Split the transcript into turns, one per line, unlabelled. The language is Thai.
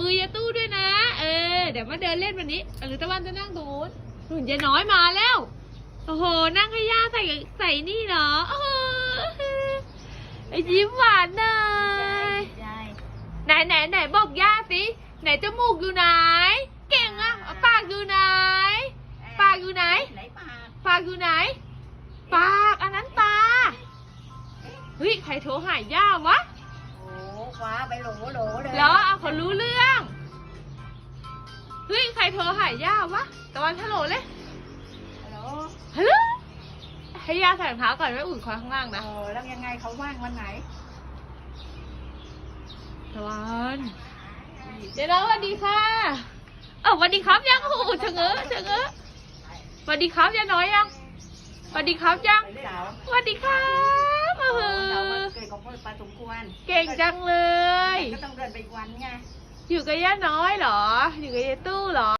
มือยายตู้ด้วยนะ เออ เดี๋ยวมาเดินเล่นวันนี้ หรือตะวันจะนั่งตรงนู้นหนุนยายน้อยมาแล้ว โอ้โห นั่งให้ย่าใส่ใส่นี่เหรอโอ้โหไอ้ยิ้มหวานเลย
ยาย
ไหนไหนไหนบอกย่าสิ ไหนจมูกอยู่ไหน เก่งอะเอาปากอยู่ไหน ปากอยู่ไหน
ไหนปาก
ปากอยู่ไหน ปาก อันนั้นตา เฮ้ย ใครโทรหาย่าวะ
โอ้คว้า ไปโหลโหลเลย
แล้วเอาเขารู้เรื่อง เฮ้ย ใครโทรหาย่าวะตะวันฮัลโหลเลย
ฮัลโหล
ฮัลโหลให้ย่าใส่รองเท้าก่อนไม่อุ่นคอข้างล่างนะ
เออแล้วยังไงเขาว่างวันไหน
ตะวันเดี๋ยวนะสวัสดีค่ะ เออสวัสดีครับยังโอ้โหเฉงเอ้อเฉงเอ้อสวัสดีครับยังน้อยยังสวัสดีครับยัง
สาว
สวัสดีครับเอ
สาว
อ
วันเกิด ของพ่อปลาสมควร
เก่งจังเลย
ก็ต้องเดินไปอีกวันไง
อยู่กับย่าน้อยเหรอ อยู่กับยายตู้เหรอ